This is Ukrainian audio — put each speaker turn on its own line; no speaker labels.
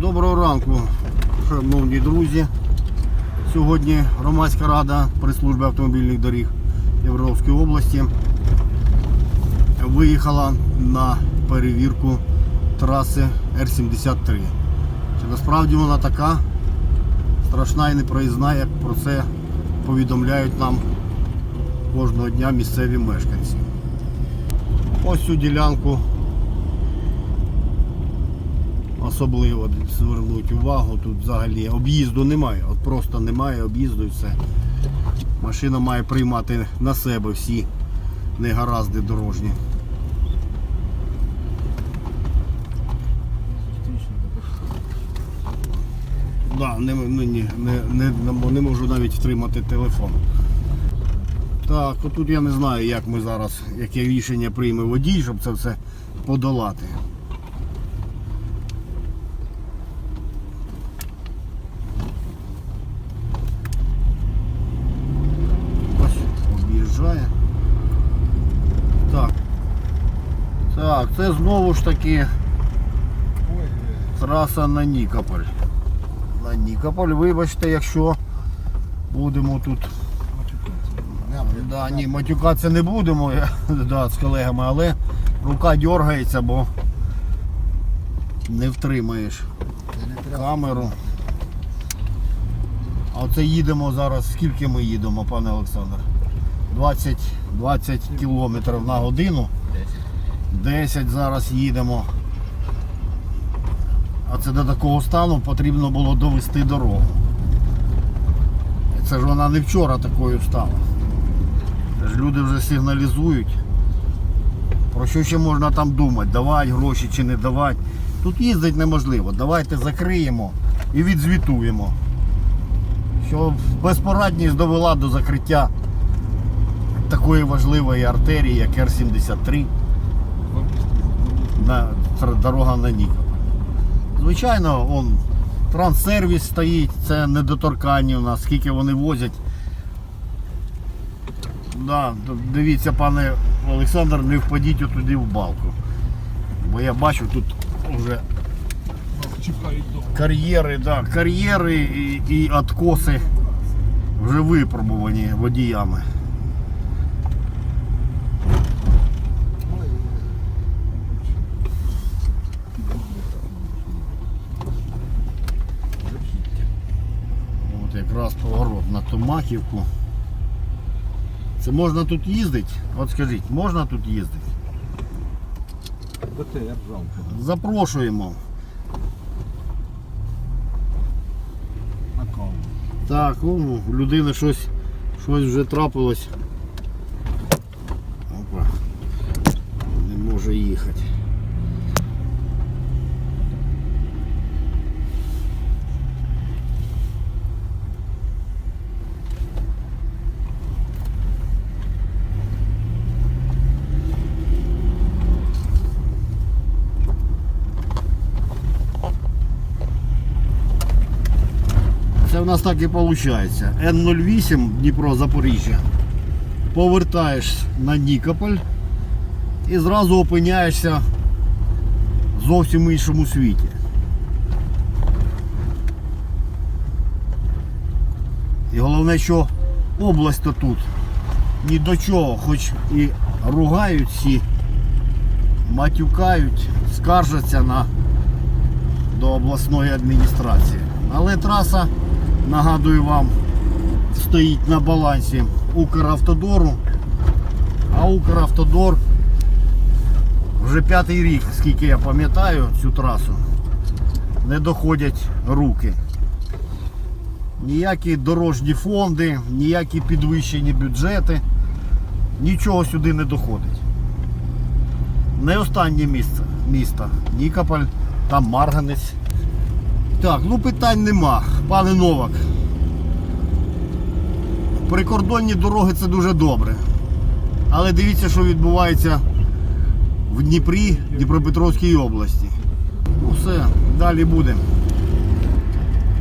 Доброго ранку, шановні друзі. Сьогодні громадська рада прес-служби автомобільних доріг Європейської області виїхала на перевірку траси Р-73. Чи насправді вона така страшна і непроїзна, як про це повідомляють нам кожного дня місцеві мешканці. Ось цю ділянку особливо звернуть увагу. Тут взагалі об'їзду немає. От просто немає об'їзду і все. Машина має приймати на себе всі негаразди дорожні. Да, не, не, не, не, не можу навіть втримати телефон. Так, отут я не знаю, як ми зараз, яке рішення прийме водій, щоб це все подолати. Ось, об'їжджає. Так. Так, це знову ж таки траса на Нікополь. На Нікополь, вибачте, якщо будемо тут. Да, ні, матюкатися не будемо да, з колегами, але рука дергається, бо не втримаєш камеру. А оце їдемо зараз. Скільки ми їдемо, пане Олександр? 20, 20 кілометрів на годину. 10 зараз їдемо. А це до такого стану потрібно було довести дорогу. Це ж вона не вчора такою стала. Це ж люди вже сигналізують. Про що ще можна там думати? Давати гроші чи не давати. Тут їздити неможливо. Давайте закриємо і відзвітуємо. Що безпорадність довела до закриття такої важливої артерії, як Р-73 на тр- дорога на Нікополь. Звичайно, он транссервіс стоїть, це недоторкання у нас, скільки вони возять. Да, дивіться, пане Олександр, не впадіть отуди в балку. Бо я бачу тут вже кар'єри, да, кар'єри і, і откоси вже випробувані водіями. От якраз поворот на Томаківку. Це можна тут їздити? От скажіть, можна тут їздити? Запрошуємо. Так, о, у людини щось, щось вже трапилось. Опа. Не може їхати. Нас так і виходить. Н08 Дніпро Запоріжжя. Повертаєш на Нікополь і зразу опиняєшся в зовсім іншому світі. І головне, що область то тут ні до чого, хоч і ругають всі, матюкають, скаржаться на до обласної адміністрації. Але траса, нагадую вам, стоїть на балансі Укравтодору. А Укравтодор вже п'ятий рік, скільки я пам'ятаю цю трасу, не доходять руки. Ніякі дорожні фонди, ніякі підвищені бюджети, нічого сюди не доходить. Не останнє місце міста. Нікополь, там Марганець. Так, ну питань нема, пане Новак. Прикордонні дороги це дуже добре. Але дивіться, що відбувається в Дніпрі, Дніпропетровській області. Ну все, далі буде.